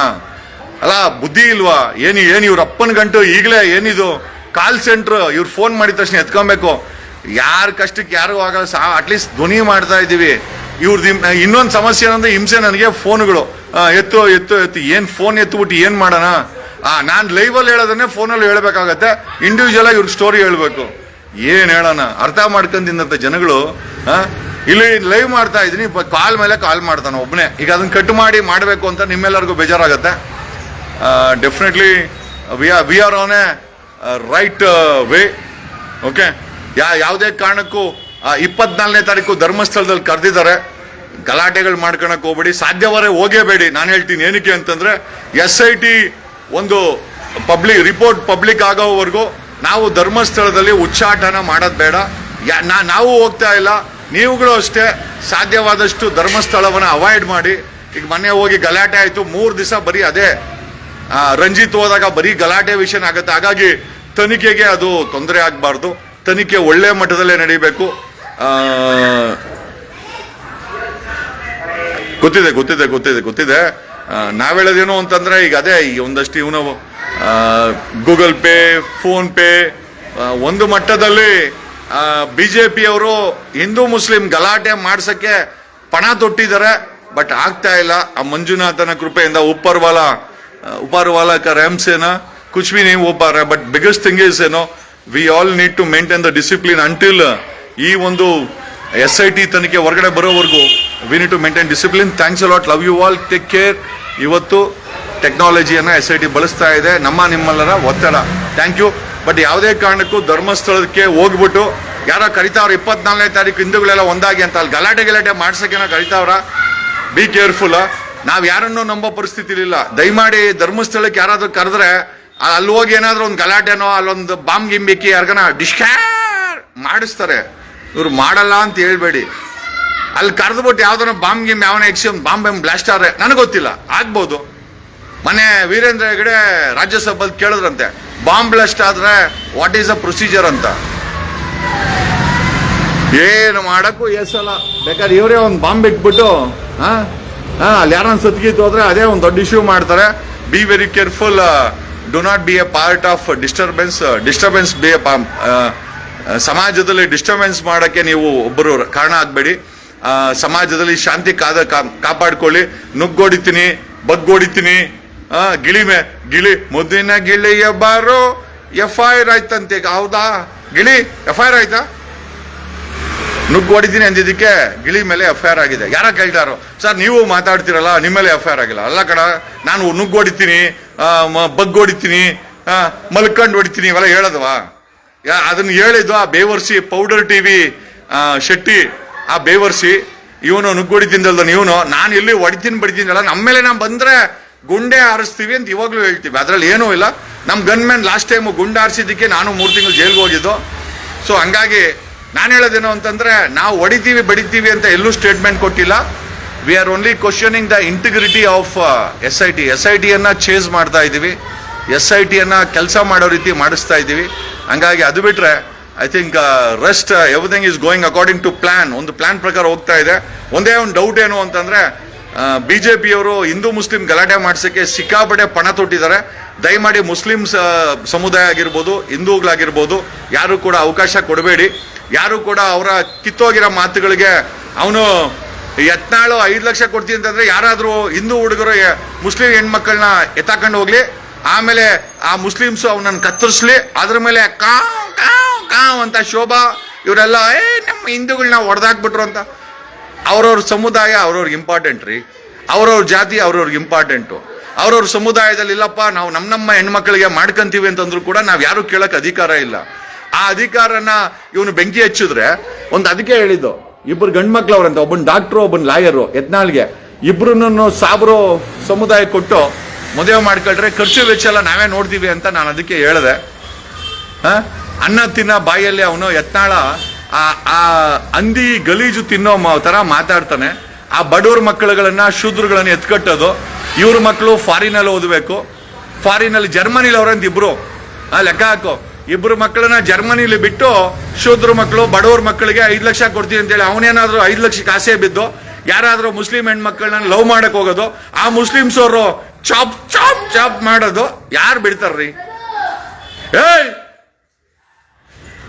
ಅಲ್ಲ, ಬುದ್ಧಿ ಇಲ್ವಾ? ಏನು ಏನು ಇವ್ರ ಅಪ್ಪನ ಗಂಟು? ಈಗಲೇ ಏನಿದು? ಕಾಲ್ ಸೆಂಟ್ರ್ ಇವ್ರು ಫೋನ್ ಮಾಡಿದ ತಕ್ಷಣ ಎತ್ಕೊಬೇಕು. ಯಾರ ಕಷ್ಟಕ್ಕೆ ಯಾರಿಗೂ ಆಗಲ್ಲ, ಸಾ ಅಟ್ಲೀಸ್ಟ್ ಧ್ವನಿ ಮಾಡ್ತಾ ಇದ್ದೀವಿ. ಇವ್ರದ್ದು ಇನ್ನೊಂದು ಸಮಸ್ಯೆ ಏನಂದ್ರೆ ಹಿಂಸೆ ನನಗೆ ಫೋನ್ಗಳು ಎತ್ತು ಎತ್ತು ಎತ್ತು, ಏನು ಫೋನ್ ಎತ್ತುಬಿಟ್ಟು ಏನು ಮಾಡೋಣ? ಆ, ನಾನು ಲೈವಲ್ಲಿ ಹೇಳೋದನ್ನೇ ಫೋನಲ್ಲಿ ಹೇಳ್ಬೇಕಾಗತ್ತೆ. ಇಂಡಿವಿಜುವಲ್ ಆಗಿ ಇವ್ರ ಸ್ಟೋರಿ ಹೇಳ್ಬೇಕು. ಏನು ಹೇಳೋಣ? ಅರ್ಥ ಮಾಡ್ಕೊಂಡಿದ್ದಂಥ ಜನಗಳು ಇಲ್ಲಿ ಲೈವ್ ಮಾಡ್ತಾ ಇದ್ದೀನಿ. ಕಾಲ್ ಮೇಲೆ ಕಾಲ್ ಮಾಡ್ತಾನೆ ಒಬ್ಬನೇ ಈಗ ಅದನ್ನ ಕಟ್ ಮಾಡಿ ಮಾಡಬೇಕು ಅಂತ ನಿಮ್ಮೆಲ್ಲರಿಗೂ ಬೇಜಾರಾಗತ್ತೆ. Definitely we are we are on a right way okay yeah, ಯಾವುದೇ ಕಾರಣಕ್ಕೂ ಇಪ್ಪತ್ನಾಲ್ಕನೇ ತಾರೀಕು ಧರ್ಮಸ್ಥಳದಲ್ಲಿ ಕರೆದಿದ್ದಾರೆ. ಗಲಾಟೆಗಳು ಮಾಡ್ಕೊಳಕ್ ಹೋಗ್ಬೇಡಿ. ಸಾಧ್ಯವರೇ ಹೋಗೇಬೇಡಿ. ನಾನು ಹೇಳ್ತೀನಿ ಏನಕ್ಕೆ ಅಂತಂದ್ರೆ ಎಸ್ ಐ ಟಿ ಒಂದು ಪಬ್ಲಿಕ್ ರಿಪೋರ್ಟ್ ಪಬ್ಲಿಕ್ ಆಗೋವರೆಗೂ ನಾವು ಧರ್ಮಸ್ಥಳದಲ್ಲಿ ಉಚ್ಚಾಟನ ಮಾಡೋದು ಬೇಡ. ಯಾ ನಾವು ಹೋಗ್ತಾ ಇಲ್ಲ. ನೀವುಗಳು ಅಷ್ಟೇ ಸಾಧ್ಯವಾದಷ್ಟು ಧರ್ಮಸ್ಥಳವನ್ನು ಅವಾಯ್ಡ್ ಮಾಡಿ. ಈಗ ಮೊನ್ನೆ ಹೋಗಿ ಗಲಾಟೆ ಆಯಿತು. ಮೂರು ದಿವಸ ಬರೀ ಅದೇ ರಂಜಿತ್ ಹೋದಾಗ ಬರೀ ಗಲಾಟೆ ವಿಷಯ ಆಗುತ್ತೆ. ಹಾಗಾಗಿ ತನಿಖೆಗೆ ಅದು ತೊಂದರೆ ಆಗಬಾರ್ದು. ತನಿಖೆ ಒಳ್ಳೆ ಮಟ್ಟದಲ್ಲೇ ನಡೀಬೇಕು. ಗೊತ್ತಿದೆ ಗೊತ್ತಿದೆ ಗೊತ್ತಿದೆ ಗೊತ್ತಿದೆ. ನಾವ್ ಹೇಳೋದೇನು ಅಂತಂದ್ರೆ ಈಗ ಅದೇ ಈ ಒಂದಷ್ಟು ಇವನು ಗೂಗಲ್ ಪೇ ಫೋನ್ ಪೇ ಒಂದು ಮಟ್ಟದಲ್ಲಿ ಬಿ ಜೆ ಪಿಯವರು ಹಿಂದೂ ಮುಸ್ಲಿಂ ಗಲಾಟೆ ಮಾಡಿಸೋಕ್ಕೆ ಪಣ ತೊಟ್ಟಿದ್ದಾರೆ, ಬಟ್ ಆಗ್ತಾ ಇಲ್ಲ. ಆ ಮಂಜುನಾಥನ ಕೃಪೆಯಿಂದ ಉಪ್ಪರ್ವಾಲ ಉಪಾರ್ವಾಲ ಕ ರ್ಯಾಮ್ಸ್ ಏನ ಕುಚ್ ನೀವು ಓಪಾರ ಬಟ್ ಬಿಗ್ಗೆಸ್ಟ್ ಥಿಂಗ್ ಇಸ್ ಏನೋ we all need to maintain the discipline until ಈ ಒಂದು ಎಸ್ ಐ ಟಿ ತನಿಖೆ ಹೊರಗಡೆ ಬರೋವರೆಗೂ we need to maintain discipline thanks a lot love you all take care ಇವತ್ತು ಟೆಕ್ನಾಲಜಿಯನ್ನು ಎಸ್ ಐ ಟಿ ಬಳಸ್ತಾ ಇದೆ. ನಮ್ಮ ನಿಮ್ಮೆಲ್ಲರ ಒತ್ತಡ. ಥ್ಯಾಂಕ್ ಯು ಬಟ್ ಯಾವುದೇ ಕಾರಣಕ್ಕೂ ಧರ್ಮಸ್ಥಳಕ್ಕೆ ಹೋಗ್ಬಿಟ್ಟು ಯಾರೋ ಕರಿತಾವ್ರ ಇಪ್ಪತ್ನಾಲ್ಕನೇ ತಾರೀಕು ಹಿಂದೂಗಳೆಲ್ಲ ಒಂದಾಗಿ ಅಂತ ಅಲ್ಲಿ ಗಲಾಟೆ ಗಲಾಟೆ ಮಾಡ್ಸೋಕೇನೋ ಕರಿತಾವ್ರ ಬಿ ಕೇರ್ಫುಲ್ ನಾವು ಯಾರನ್ನೂ ನಂಬೋ ಪರಿಸ್ಥಿತಿ ಇಲ್ಲ ದಯಮಾಡಿ ಧರ್ಮಸ್ಥಳಕ್ಕೆ ಯಾರಾದರೂ ಕರೆದ್ರೆ ಅಲ್ಲಿ ಹೋಗಿ ಏನಾದರೂ ಒಂದು ಗಲಾಟೆನೋ, ಅಲ್ಲೊಂದು ಬಾಂಬ್ ಗಿಂಬಿಕ್ಕಿ ಯಾರಿಗನ ಡಿಶ್ಕ್ಯಾರ್ ಮಾಡಿಸ್ತಾರೆ. ಇವ್ರು ಮಾಡಲ್ಲ ಅಂತ ಹೇಳ್ಬೇಡಿ. ಅಲ್ಲಿ ಕರೆದ್ಬಿಟ್ಟು ಯಾವ್ದಾರ ಬಾಂಬ್ ಗಿಮ್ ಯಾವನ ಎಕ್ಸಿ ಒಂದು ಬಾಂಬ್ ಎಂ ಬ್ಲಾಸ್ಟ್ ಆದ್ರೆ ನನಗೆ ಗೊತ್ತಿಲ್ಲ. ಆಗ್ಬೋದು. ಮನೆ ವೀರೇಂದ್ರ ಹೆಗಡೆ ರಾಜ್ಯಸಭೆಲ್ ಕೇಳಿದ್ರಂತೆ ಬಾಂಬ್ ಬ್ಲಾಸ್ಟ್ ಆದ್ರೆ ವಾಟ್ ಈಸ್ ಅ ಪ್ರೊಸೀಜರ್ ಅಂತ. ಏನು ಮಾಡಕ್ಕೂ ಎಸಲ್ಲ ಬೇಕಾದ್ರೆ ಇವರೇ ಒಂದು ಬಾಂಬ್ ಇಟ್ಬಿಟ್ಟು ಹಾ ಹಾಂ ಅಲ್ಲಿ ಯಾರನ್ನ ಸತ್ಗೀತು ಹೋದ್ರೆ ಅದೇ ಒಂದು ದೊಡ್ಡ ಇಶ್ಯೂ ಮಾಡ್ತಾರೆ. Be very careful do not be a part of disturbance disturbance be a ಸಮಾಜದಲ್ಲಿ ಡಿಸ್ಟರ್ಬೆನ್ಸ್ ಮಾಡಕ್ಕೆ ನೀವು ಒಬ್ಬರು ಕಾರಣ ಆಗಬೇಡಿ. ಸಮಾಜದಲ್ಲಿ ಶಾಂತಿ ಕಾದ ಕಾಪಾಡ್ಕೊಳ್ಳಿ ನುಗ್ಗೋಡಿತೀನಿ ಬಗ್ಗೋಡಿತೀನಿ. ಆ, ಗಿಳಿ ಮುದ್ದಿನ ಗಿಳಿಯ ಬಾರೋ ಎಫ್ ಐ ಆರ್ ಆಯ್ತಂತೆ ಹೌದಾ? ಗಿಳಿ ಎಫ್ ಐ ಆರ್ ಆಯ್ತಾ ನುಗ್ಗು ಹೊಡಿತೀನಿ ಅಂದಿದ್ದಕ್ಕೆ ಗಿಳಿ ಮೇಲೆ ಎಫ್ ಐ ಆರ್ ಆಗಿದೆ. ಯಾರ ಕೇಳ್ತಾರೋ ಸರ್ ನೀವು ಮಾತಾಡ್ತಿರಲ್ಲ ನಿಮ್ಮ ಮೇಲೆ ಎಫ್ ಐ ಆರ್ ಆಗಿಲ್ಲ. ಅಲ್ಲ ಕಡ ನಾನು ನುಗ್ಗು ಹೊಡಿತೀನಿ ಆ, ಮ- ಬಗ್ಗು ಹೊಡಿತೀನಿ ಆ, ಮಲ್ಕಂಡು ಹೊಡಿತೀನಿ ಇವೆಲ್ಲ ಹೇಳದ್ವಾ? ಅದನ್ನ ಹೇಳಿದ್ವಾ ಬೇವರ್ಸಿ ಪೌಡರ್ ಟಿವಿ ಶೆಟ್ಟಿ ಆ ಬೇವರ್ಸಿ ಇವನು ನುಗ್ಗೋಡಿ ಹೊಡಿತೀನಲ್ದ ಇವನು ನಾನು ಎಲ್ಲಿ ಹೊಡಿತೀನಿ ಬಡಿತೀನಲ್ಲ ನಮ್ಮ ಮೇಲೆ ನಾವು ಬಂದ್ರೆ ಗುಂಡೆ ಹಾರಿಸ್ತೀವಿ ಅಂತ ಇವಾಗಲೂ ಹೇಳ್ತೀವಿ. ಅದ್ರಲ್ಲಿ ಏನೂ ಇಲ್ಲ. ನಮ್ಮ ಗನ್ ಮ್ಯಾನ್ ಲಾಸ್ಟ್ ಟೈಮು ಗುಂಡೆ ಹಾರಿಸಿದ್ದಕ್ಕೆ ನಾನು ಮೂರು ತಿಂಗಳು ಜೈಲ್ಗೆ ಹೋಗಿದ್ದು. ಸೊ ಹಂಗಾಗಿ ನಾನು ಹೇಳೋದೇನು ಅಂತಂದ್ರೆ, ನಾವು ಹೊಡಿತೀವಿ, ಬಡಿತೀವಿ ಅಂತ ಎಲ್ಲೂ ಸ್ಟೇಟ್ಮೆಂಟ್ ಕೊಟ್ಟಿಲ್ಲ. We are only questioning the integrity of S I T S I ಟಿಯನ್ನು chase ಮಾಡ್ತಾ ಇದ್ದೀವಿ ಎಸ್ ಐ ಟಿಯನ್ನು ಕೆಲಸ ಮಾಡೋ ರೀತಿ ಮಾಡಿಸ್ತಾ ಇದ್ದೀವಿ ಹಂಗಾಗಿ ಅದು ಬಿಟ್ರೆ I think rest everything is going according to plan ಒಂದು ಪ್ಲಾನ್ ಪ್ರಕಾರ ಹೋಗ್ತಾ ಇದೆ. ಒಂದೇ ಒಂದು ಡೌಟ್ ಏನು ಅಂತಂದ್ರೆ ಬಿ ಜೆ ಪಿಯವರು ಹಿಂದೂ ಮುಸ್ಲಿಂ ಗಲಾಟೆ ಮಾಡಿಸೋಕ್ಕೆ ಸಿಕ್ಕಾಪಟ್ಟೆ ಪಣ ತೊಟ್ಟಿದ್ದಾರೆ. ದಯಮಾಡಿ ಮುಸ್ಲಿಂ ಸಮುದಾಯ ಆಗಿರ್ಬೋದು, ಹಿಂದೂಗಳಾಗಿರ್ಬೋದು, ಯಾರು ಕೂಡ ಅವಕಾಶ ಕೊಡಬೇಡಿ. ಯಾರು ಕೂಡ ಅವರ ಕಿತ್ತೋಗಿರೋ ಮಾತುಗಳಿಗೆ ಅವನು ಯತ್ನಾಳು ಐದು ಲಕ್ಷ ಕೊಡ್ತೀನಿ ಅಂತಂದರೆ ಯಾರಾದರೂ ಹಿಂದೂ ಹುಡುಗರು ಮುಸ್ಲಿಂ ಹೆಣ್ಮಕ್ಳನ್ನ ಎತ್ತಾಕೊಂಡು ಹೋಗಲಿ. ಆಮೇಲೆ ಆ ಮುಸ್ಲಿಮ್ಸು ಅವನನ್ನು ಕತ್ತರಿಸ್ಲಿ. ಅದ್ರ ಮೇಲೆ ಕಾವ್ ಕಾವ್ ಅಂತ ಶೋಭಾ, ಇವರೆಲ್ಲ, ಏ, ನಮ್ಮ ಹಿಂದೂಗಳನ್ನ ಹೊಡೆದಾಕ್ಬಿಟ್ರು ಅಂತ. ಅವ್ರವ್ರ ಸಮುದಾಯ ಅವ್ರವ್ರಿಗೆ ಇಂಪಾರ್ಟೆಂಟ್ ರೀ. ಅವ್ರವ್ರ ಜಾತಿ ಅವ್ರವ್ರಿಗೆ ಇಂಪಾರ್ಟೆಂಟು ಅವ್ರವ್ರ ಸಮುದಾಯದಲ್ಲಿ, ಇಲ್ಲಪ್ಪ, ನಾವು ನಮ್ಮ ನಮ್ಮ ಹೆಣ್ಮಕ್ಳಿಗೆ ಮಾಡ್ಕಂತೀವಿ ಅಂತಂದ್ರು ಕೂಡ ನಾವು ಯಾರು ಕೇಳಕ್ ಅಧಿಕಾರ ಇಲ್ಲ. ಆ ಅಧಿಕಾರನ ಇವನು ಬೆಂಕಿ ಹಚ್ಚಿದ್ರೆ, ಒಂದು ಅದಕ್ಕೆ ಹೇಳಿದ್ದು ಇಬ್ಬರು ಗಂಡು ಮಕ್ಳು ಅವ್ರಂತ, ಒಬ್ಬನ್ ಡಾಕ್ಟ್ರು ಒಬ್ಬನ್ ಲಾಯರು ಯತ್ನಾಳ್ಗೆ. ಇಬ್ರು ಸಾಬ್ರು ಸಮುದಾಯ ಕೊಟ್ಟು ಮದುವೆ ಮಾಡ್ಕೊಳ್ರೆ ಖರ್ಚು ವೆಚ್ಚ ಎಲ್ಲ ನಾವೇ ನೋಡ್ತೀವಿ ಅಂತ ನಾನು ಅದಕ್ಕೆ ಹೇಳಿದೆ. ಆ? ಅನ್ನ ತಿನ್ನ ಬಾಯಲ್ಲಿ ಅವನು ಎತ್ನಾಳ ಆ ಆ ಅಂದಿ ಗಲೀಜು ತಿನ್ನೋ ತರ ಮಾತಾಡ್ತಾನೆ. ಆ ಬಡವ್ರ ಮಕ್ಕಳುಗಳನ್ನ, ಶೂದ್ರಗಳನ್ನ ಎತ್ಕಟ್ಟೋದು. ಇವ್ರ ಮಕ್ಕಳು ಫಾರಿನಲ್ಲಿ ಓದಬೇಕು. ಫಾರಿನಲ್ಲಿ ಜರ್ಮನಿಲಿ ಅವ್ರಂತ ಇಬ್ರು. ಆ, ಲೆಕ್ಕ ಹಾಕು. ಇಬ್ರು ಮಕ್ಕಳನ್ನ ಜರ್ಮನಿಲಿ ಬಿಟ್ಟು ಶೂದ್ರ ಮಕ್ಕಳು, ಬಡವ್ರ ಮಕ್ಕಳಿಗೆ ಐದು ಲಕ್ಷ ಕೊಡ್ತೀನಿ ಅಂತೇಳಿ ಅವನೇನಾದ್ರೂ ಐದು ಲಕ್ಷಕ್ಕೆ ಆಸೆ ಬಿದ್ದು ಯಾರಾದ್ರೂ ಮುಸ್ಲಿಂ ಹೆಣ್ಮಕ್ಳನ್ನ ಲವ್ ಮಾಡಕ್ ಹೋಗೋದು, ಆ ಮುಸ್ಲಿಮ್ಸ್ ಅವರು ಚಾಪ್ ಚಾಪ್ ಚಾಪ್ ಮಾಡೋದು, ಯಾರು ಬಿಡ್ತಾರ್ರಿ? ಏಯ್!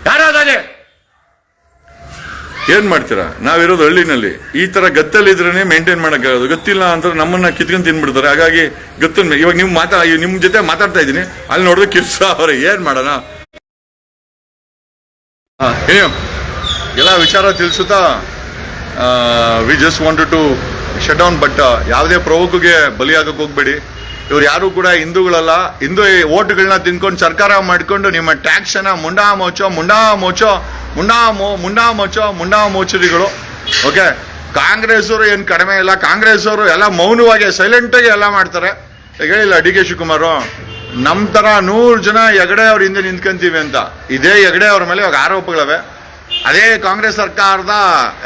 ಯಾರಾದಾಗೆ? ಏನ್ ಮಾಡ್ತೀರಾ? ನಾವಿರೋದು ಹಳ್ಳಿನಲ್ಲಿ. ಈ ತರ ಗತ್ತಲ್ಲಿದ್ರೇನೆ ಮೇಂಟೈನ್ ಮಾಡೋಕ್ಕಾಗೋದು. ಗೊತ್ತಿಲ್ಲ ಅಂತ ನಮ್ಮನ್ನ ಕಿತ್ಕೊಂಡು ತಿನ್ಬಿಡ್ತಾರೆ. ಹಾಗಾಗಿ ಗತ್ತನ್ ಇವಾಗ ನೀವು ಮಾತಾ ನಿಮ್ ಜೊತೆ ಮಾತಾಡ್ತಾ ಇದ್ದೀನಿ. ಅಲ್ಲಿ ನೋಡಿದ್ರೆ ಕಿರ್ಸ ಅವ್ರೆ. ಏನ್ ಮಾಡೋಣ? ಎಲ್ಲ ವಿಚಾರ ತಿಳಿಸುತ್ತಾ? We just wanted to shut down but ಯಾವುದೇ ಪ್ರವೋಕ್ಗೆ ಬಲಿಯಾಗಕ್ಕೆ ಹೋಗ್ಬೇಡಿ. ಇವ್ರು ಯಾರು ಕೂಡ ಹಿಂದೂಗಳಲ್ಲ. ಹಿಂದೂ ಓಟ್ಗಳನ್ನ ತಿನ್ಕೊಂಡು ಸರ್ಕಾರ ಮಾಡ್ಕೊಂಡು ನಿಮ್ಮ ಟ್ಯಾಕ್ಸ್ ಅನ್ನ ಮುಂಡಾ ಮೋಚೋ ಮುಂಡಾ ಮೋಚೋ, ಮುಂಡಾ ಮೋ, ಮುಂಡಾ ಮೋಚೋ, ಮುಂಡಾ ಮೋಚರಿಗಳು. ಓಕೆ? ಕಾಂಗ್ರೆಸ್ ಅವರು ಏನ್ ಕಡಿಮೆ ಇಲ್ಲ. ಕಾಂಗ್ರೆಸ್ ಅವರು ಎಲ್ಲ ಮೌನವಾಗಿ ಸೈಲೆಂಟ್ ಆಗಿ ಎಲ್ಲ ಮಾಡ್ತಾರೆ. ಹೇಳಿಲ್ಲ ಡಿ ಕೆ ಶಿವಕುಮಾರು ನಮ್ಮ ಥರ ನೂರು ಜನ ಹೆಗಡೆ ಅವ್ರ ಹಿಂದೆ ನಿಂತ್ಕೊಂತೀವಿ ಅಂತ. ಇದೇ ಹೆಗಡೆ ಅವ್ರ ಮೇಲೆ ಇವಾಗ ಆರೋಪಗಳವೆ. ಅದೇ ಕಾಂಗ್ರೆಸ್ ಸರ್ಕಾರದ,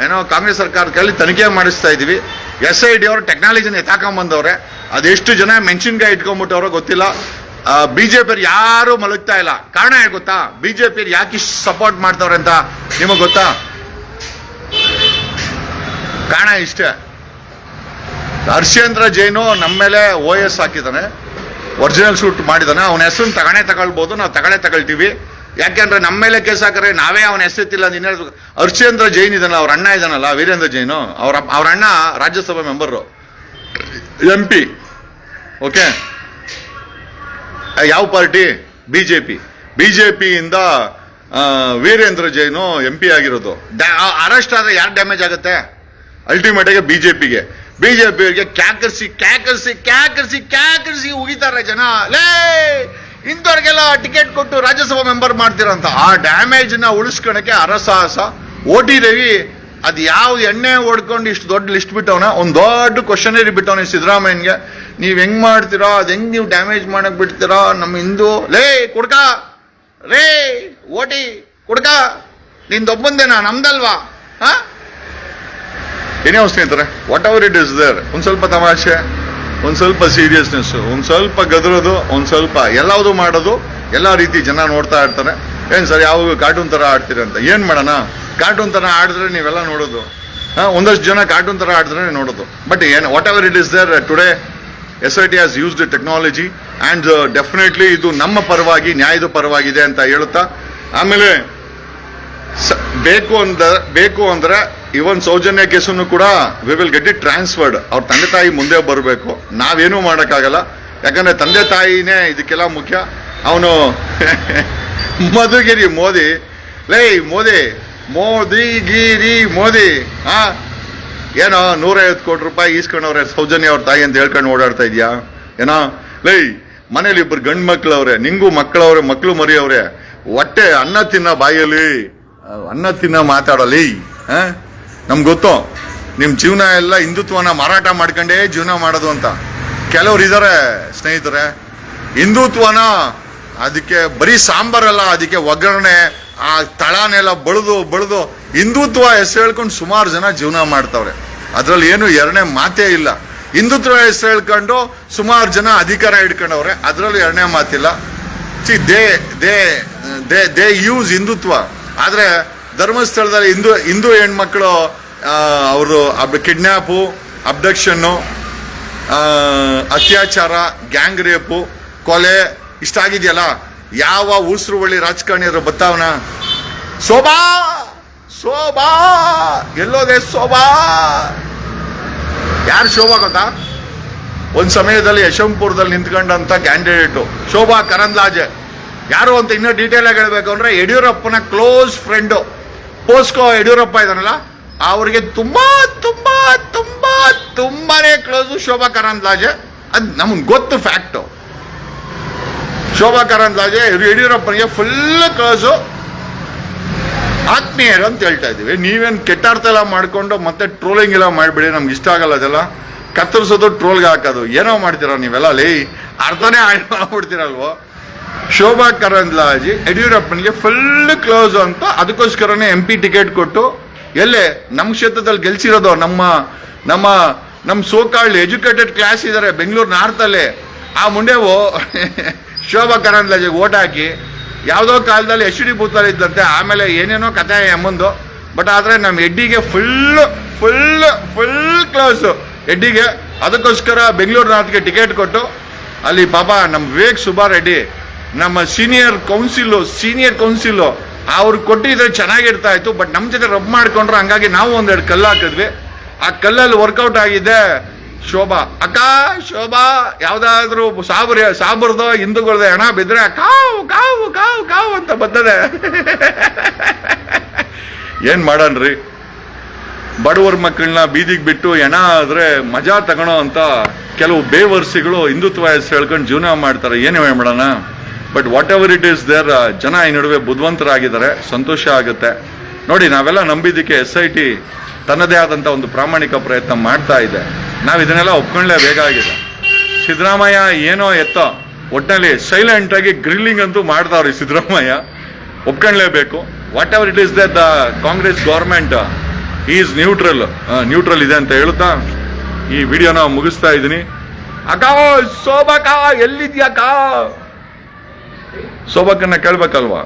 ಏನೋ ಕಾಂಗ್ರೆಸ್ ಸರ್ಕಾರದ ಕೈಲಿ ತನಿಖೆ ಮಾಡಿಸ್ತಾ ಇದ್ದೀವಿ. ಎಸ್ ಐ ಡಿ ಅವರು ಟೆಕ್ನಾಲಜಿನ ಎತ್ತಾಕೊಂಬಂದವ್ರೆ. ಅದೆಷ್ಟು ಜನ ಮೆಣಸಿನ್ಕಾಯಿ ಇಟ್ಕೊಂಡ್ಬಿಟ್ಟವ್ರೋ ಗೊತ್ತಿಲ್ಲ. ಬಿ ಜೆ ಬಿಜೆಪಿ ಯಾರು ಮಲಗ್ತಾ ಇಲ್ಲ. ಕಾರಣ ಯಾಕೆ ಗೊತ್ತಾ? ಬಿಜೆಪಿ ಯಾಕೆ ಇಷ್ಟು ಸಪೋರ್ಟ್ ಮಾಡ್ತವ್ರೆ ಅಂತ ನಿಮಗೆ ಗೊತ್ತಾ? ಕಾರಣ ಇಷ್ಟೇ. ಹರ್ಷೇಂದ್ರ ಜೈನು ನಮ್ಮ ಮೇಲೆ ಓ ಎಸ್ ಹಾಕಿದ್ದಾನೆ. ಒರಿಜಿನಲ್ ಶೂಟ್ ಮಾಡಿದ್ದಾನೆ. ಅವನ ಹೆಸರನ್ನ ತಗಣೆ ತಗೊಳ್ಬೋದು. ನಾವು ತಗಣೆ ತಗೊಳ್ತೀವಿ. ಯಾಕೆಂದ್ರೆ ನಮ್ಮ ಮೇಲೆ ಕೇಸ್ ಹಾಕಿದ್ರೆ ನಾವೇ ಅವನ ಎಸ್ಸೆತ್ತಿಲ್ಲ ಅಂತ ಹೇಳ್ಬೇಕು. ಹರ್ಷೇಂದ್ರ ಜೈನ್ ಇದನ್ನ ಅವ್ರ ಅಣ್ಣ ಇದಾನಲ್ಲ ವೀರೇಂದ್ರ ಜೈನು, ಅವ್ರ ಅವ್ರ ಅಣ್ಣ Rajya Sabha member M P okay ಯಾವ ಪಾರ್ಟಿ? ಬಿಜೆಪಿ ಪಿಯಿಂದ ವೀರೇಂದ್ರ ಜೈನು ಎಂ ಪಿ ಆಗಿರೋದು. ಅರೆಸ್ಟ್ ಆದ್ರೆ ಯಾರು ಡ್ಯಾಮೇಜ್ ಆಗುತ್ತೆ? ಅಲ್ಟಿಮೇಟ್ ಆಗಿ ಬಿಜೆಪಿಗೆ ಬಿಜೆಪಿಯವರಿಗೆ ಕ್ಯಾಕರ್ಸಿ ಕ್ಯಾಕರ್ಸಿ ಕ್ಯಾಕರ್ಸಿ ಕ್ಯಾಕರ್ಸಿ ಉಗಿತಾರೆ ಜನ. ಲೇ! ಇಂಥವ್ರಿಗೆಲ್ಲ ಟಿಕೆಟ್ ಕೊಟ್ಟು ರಾಜ್ಯಸಭಾ ಮೆಂಬರ್ ಮಾಡ್ತೀರಂತ. ಆ ಡ್ಯಾಮೇಜ್ನ ಉಳಿಸ್ಕೊಳಕ್ಕೆ ಅರಸಾಹಸ. ಓಟಿ ರವಿ ಅದು ಯಾವ ಎಣ್ಣೆ ಓಡ್ಕೊಂಡು ಇಷ್ಟು ದೊಡ್ಡ ಲಿಸ್ಟ್ ಬಿಟ್ಟವನ? ಒಂದು ದೊಡ್ಡ ಕ್ವಶನರಿ ಬಿಟ್ಟವನ ಸಿದ್ದರಾಮಯ್ಯನ್ಗೆ. ನೀವು ಹೆಂಗ್ ಮಾಡ್ತೀರಾ? ಅದು ಹೆಂಗೆ ನೀವು ಡ್ಯಾಮೇಜ್ ಮಾಡಕ್ಕೆ ಬಿಡ್ತೀರಾ? ನಮ್ಮ ಹಿಂದೂ, ಲೇ, ಕುಡ್ಕ! ರೇ ಓಟಿ, ಕುಡ್ಕ! ನಿಂದೊಬ್ಬಂದೇನಾ? ನಮ್ದಲ್ವಾ? ಹಾಂ? ಏನೇ ಸ್ನೇಹಿತರೆ whatever it is there ಒಂದು ಸ್ವಲ್ಪ ತಮಾಷೆ. ಒಂದ್ ಸ್ವಲ್ಪ ಸೀರಿಯಸ್ನೆಸ್ ಒಂದು ಸ್ವಲ್ಪ ಗದರೋದು, ಒಂದು ಸ್ವಲ್ಪ ಎಲ್ಲವುದು ಮಾಡೋದು, ಎಲ್ಲಾ ರೀತಿ ಜನ ನೋಡ್ತಾ ಇರ್ತಾರೆ. ಏನ್ ಸರ್, ಯಾವಾಗ ಕಾರ್ಟೂನ್ ತರ ಆಡ್ತೀರ ಅಂತ? ಏನು ಮಾಡೋಣ? ಕಾರ್ಟೂನ್ ತರ ಆಡಿದ್ರೆ ನೀವೆಲ್ಲ ನೋಡೋದು. ಹಾಂ, ಒಂದಷ್ಟು ಜನ ಕಾರ್ಟೂನ್ ತರ ಆಡಿದ್ರೆ ನೋಡೋದು. ಬಟ್ ಏನು whatever it is there today S I T has the technology and definitely ಇದು ನಮ್ಮ ಪರವಾಗಿ, ನ್ಯಾಯದ ಪರವಾಗಿದೆ ಅಂತ ಹೇಳುತ್ತಾ, ಆಮೇಲೆ ಬೇಕು ಅಂದ, ಬೇಕು ಅಂದ್ರೆ ಇವನ್ ಸೌಜನ್ಯ ಕೇಸನ್ನು ಕೂಡ we will get it transferred ಅವ್ರ ತಂದೆ ತಾಯಿ ಮುಂದೆ ಬರಬೇಕು. ನಾವೇನು ಮಾಡೋಕ್ಕಾಗಲ್ಲ. ಯಾಕಂದ್ರೆ ತಂದೆ ತಾಯಿನೇ ಇದಕ್ಕೆಲ್ಲ ಮುಖ್ಯ. ಅವನು ಮಧುಗಿರಿ ಮೋದಿ. ಲೈ, ಮೋದಿ ಮೋದಿ ಗಿರಿ ಮೋದಿ. ಹಾ ಏನೋ ನೂರೈವತ್ತು ಕೋಟಿ ರೂಪಾಯಿ ಈಸ್ಕೊಂಡವ್ರೆ ಸೌಜನ್ಯ ಅವ್ರ ತಾಯಿ ಅಂತ ಹೇಳ್ಕೊಂಡು ಓಡಾಡ್ತಾ ಇದೆಯಾ? ಏನೋ? ಲೈ, ಮನೇಲಿ ಇಬ್ಬರು ಗಂಡು ಮಕ್ಕಳವ್ರೆ ನಿಂಗೂ ಮಕ್ಕಳವ್ರೆ ಮಕ್ಕಳು ಮರಿಯವ್ರೆ. ಹೊಟ್ಟೆ ಅನ್ನ ತಿನ್ನ ಬಾಯಲ್ಲಿ. ಅನ್ನ ತಿನ್ನ ಮಾತಾಡಲಿ. ನಮ್ಗೆ ಗೊತ್ತು. ನಿಮ್ಮ ಜೀವನ ಎಲ್ಲ ಹಿಂದುತ್ವನ ಮಾರಾಟ ಮಾಡ್ಕೊಂಡೇ ಜೀವನ ಮಾಡೋದು ಅಂತ. ಕೆಲವ್ರು ಇದ್ದಾರೆ ಸ್ನೇಹಿತರೆ. ಹಿಂದುತ್ವನ ಅದಕ್ಕೆ ಬರೀ ಸಾಂಬಾರಲ್ಲ ಅದಕ್ಕೆ ಒಗ್ಗರಣೆ, ಆ ತಳನೆಲ್ಲ ಬಳ್ದು ಬಳ್ದು ಹಿಂದುತ್ವ ಹೆಸರು ಹೇಳ್ಕೊಂಡು ಸುಮಾರು ಜನ ಜೀವನ ಮಾಡ್ತಾವ್ರೆ. ಅದರಲ್ಲಿ ಏನು ಎರಡನೇ ಮಾತೇ ಇಲ್ಲ. ಹಿಂದುತ್ವ ಹೆಸರು ಹೇಳ್ಕೊಂಡು ಸುಮಾರು ಜನ ಅಧಿಕಾರ ಇಟ್ಕೊಂಡವ್ರೆ ಅದರಲ್ಲಿ ಎರಡನೇ ಮಾತಿಲ್ಲ. See they they they they use Hindutva. ಆದ್ರೆ ಧರ್ಮಸ್ಥಳದಲ್ಲಿ ಹಿಂದೂ ಹಿಂದೂ ಹೆಣ್ಮಕ್ಳು ಅವರು ಅಬ್ ಕಿಡ್ನ್ಯಾಪು ಅಬ್ಡಕ್ಷನ್ನು ಅತ್ಯಾಚಾರ, ಗ್ಯಾಂಗ್ ರೇಪು, ಕೊಲೆ, ಇಷ್ಟ ಆಗಿದೆಯಲ್ಲ? ಯಾವ ಉಸಿರು ಒಳ್ಳಿ ರಾಜಕಾರಣಿಯರು ಬತ್ತಾವನ? ಶೋಭಾ! ಶೋಭಾ! ಎಲ್ಲೋದೆ ಶೋಭಾ! ಯಾರು ಶೋಭಾ ಗೊತ್ತಾ? ಒಂದು ಸಮಯದಲ್ಲಿ ಯಶವಂತಪುರದಲ್ಲಿ ನಿಂತ್ಕೊಂಡಂಥ ಕ್ಯಾಂಡಿಡೇಟು, ಶೋಭಾ ಕರಂದ್ಲಾಜೆ. ಯಾರು ಅಂತ ಇನ್ನೂ ಡೀಟೇಲಾಗಿ ಹೇಳಬೇಕು ಅಂದರೆ ಅಂದ್ರೆ ಯಡಿಯೂರಪ್ಪನ ಕ್ಲೋಸ್ ಫ್ರೆಂಡು ಪೋಸ್ಕೋ ಯಡಿಯೂರಪ್ಪ ಇದಾರಲ್ಲ ಅವ್ರಿಗೆ ತುಂಬಾ ತುಂಬಾ ತುಂಬಾ, ತುಂಬಾನೇ ಕ್ಲೋಸು ಶೋಭಾ ಕರಂದ್ಲಾಜೆ. ಅದು ನಮ್ಗೆ ಗೊತ್ತು ಫ್ಯಾಕ್ಟು ಶೋಭಾ ಕರಂದ್ಲಾಜೆ ಯಡಿಯೂರಪ್ಪನಿಗೆ ಫುಲ್ ಕ್ಲೋಸು ಆತ್ಮೀಯರು ಅಂತ ಹೇಳ್ತಾ ಇದೀವಿ ನೀವೇನ್ ಕೆಟ್ಟಾರ್ಥ ಎಲ್ಲ ಮಾಡಿಕೊಂಡು ಮತ್ತೆ ಟ್ರೋಲಿಂಗ್ ಎಲ್ಲ ಮಾಡಿಬಿಡಿ, ನಮ್ಗೆ ಇಷ್ಟ ಆಗಲ್ಲ ಅದೆಲ್ಲ. ಕತ್ತರಿಸೋದು ಟ್ರೋಲ್ಗೆ ಹಾಕೋದು. ಏನೋ ಮಾಡ್ತೀರ ನೀವೆಲ್ಲ? ಲೇ ಅರ್ಥನೇ ಮಾಡ್ಬಿಡ್ತೀರಲ್ವೋ? ಶೋಭಾ ಕರಂದ್ಲಾಜಿ ಯಡಿಯೂರಪ್ಪನಿಗೆ ಫುಲ್ ಕ್ಲೋಸ್ ಅಂತ ಅದಕ್ಕೋಸ್ಕರನೇ ಎಂ ಪಿ ಟಿಕೆಟ್ ಕೊಟ್ಟು ಎಲ್ಲೇ ನಮ್ಮ ಕ್ಷೇತ್ರದಲ್ಲಿ ಗೆಲ್ಸಿರೋದು ನಮ್ಮ ನಮ್ಮ ನಮ್ಮ ಸೋಕಾಳ್ ಎಜುಕೇಟೆಡ್ ಕ್ಲಾಸ್ ಇದ್ದಾರೆ ಬೆಂಗಳೂರು ನಾರ್ತ್ ಅಲ್ಲಿ. ಆ ಮುಂಡೆವು ಶೋಭಾ ಕರಂದ್ಲಾಜೆಗೆ ಓಟ್ ಹಾಕಿ ಯಾವುದೋ ಕಾಲದಲ್ಲಿ ಎಚ್ ಡಿ ಬೂತಲ್ಲಿ ಇದ್ದಂತೆ, ಆಮೇಲೆ ಏನೇನೋ ಕಥೆ ಎಮ್ಮಂದು ಬಟ್ ಆದರೆ ನಮ್ಮ ಎಡ್ಡಿಗೆ ಫುಲ್ ಫುಲ್ ಫುಲ್ ಕ್ಲೋಸ್ ಎಡ್ಡಿಗೆ. ಅದಕ್ಕೋಸ್ಕರ ಬೆಂಗಳೂರು ನಾರ್ತ್ಗೆ ಟಿಕೆಟ್ ಕೊಟ್ಟು ಅಲ್ಲಿ ಪಾಪ ನಮ್ಮ ವಿವೇಕ್ ಸುಬ್ಬಾರೆಡ್ಡಿ ನಮ್ಮ ಸೀನಿಯರ್ ಕೌನ್ಸಿಲ್ ಸೀನಿಯರ್ ಕೌನ್ಸಿಲ್ ಅವ್ರು ಕೊಟ್ಟಿದ್ರೆ ಚೆನ್ನಾಗಿರ್ತಾ ಇತ್ತು ಬಟ್ ನಮ್ಮ ಜೊತೆ ರಬ್ ಮಾಡ್ಕೊಂಡ್ರು, ಹಂಗಾಗಿ ನಾವು ಒಂದೆರಡು ಕಲ್ಲು ಹಾಕಿದ್ವಿ. ಆ ಕಲ್ಲಲ್ಲಿ ವರ್ಕೌಟ್ ಆಗಿದೆ ಶೋಭಾ. ಅಕ್ಕ, ಶೋಭಾ, ಯಾವ್ದಾದ್ರು ಸಾಬ್ರ, ಸಾಬ್ರದೋ, ಹಿಂದೂಗಳ್ದ ಹಣ ಬಿದ್ರೆ ಕಾವು ಕಾವು ಕಾವು ಕಾವು ಅಂತ ಬರ್ತದೆ. ಏನ್ ಮಾಡನ್ರಿ? ಬಡವರ ಮಕ್ಕಳನ್ನ ಬೀದಿಗೆ ಬಿಟ್ಟು ಹೆಣ ಆದ್ರೆ ಮಜಾ ತಗೊಳೋ ಅಂತ ಕೆಲವು ಬೇವರ್ಸಿಗಳು ಹಿಂದುತ್ವ ಹೇಳ್ಕೊಂಡು ಜೀವನ ಮಾಡ್ತಾರೆ. ಏನು ಮಾಡೋಣ? But whatever it is there ಜನ ಈ ನಡುವೆ ಬುದ್ಧಿವಂತರಾಗಿದ್ದಾರೆ ಸಂತೋಷ ಆಗುತ್ತೆ. ನೋಡಿ, ನಾವೆಲ್ಲ ನಂಬಿದ್ದಕ್ಕೆ ಎಸ್ ಐ ಟಿ ತನ್ನದೇ ಆದಂಥ ಒಂದು ಪ್ರಾಮಾಣಿಕ ಪ್ರಯತ್ನ ಮಾಡ್ತಾ ಇದೆ. ನಾವು ಇದನ್ನೆಲ್ಲ ಒಪ್ಕೊಳ್ಳೇಬೇಕಾಗಿದೆ ಸಿದ್ದರಾಮಯ್ಯ ಏನೋ ಎತ್ತೋ ಒಟ್ಟಿನಲ್ಲಿ ಸೈಲೆಂಟ್ ಆಗಿ ಗ್ರಿಲ್ಲಿಂಗ್ ಅಂತೂ ಮಾಡ್ತಾವ್ರಿ Siddaramaiah. ಒಪ್ಕೊಳ್ಳೇಬೇಕು whatever it is the Congress government is neutral neutral ಇದೆ ಅಂತ ಹೇಳ್ತಾ ಈ ವಿಡಿಯೋನ ಮುಗಿಸ್ತಾ ಇದ್ದೀನಿ. ಅಕ್ಕ ಸೋಬಕ ಎಲ್ಲಿದ್ಯಾಕ ಸೋಬಕನ್ನ ಕೇಳ್ಬೇಕಲ್ವಾ?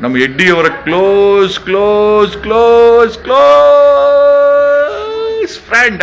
ನಮ್ಮ ಎಡ್ಡಿಯವರ close close close close friend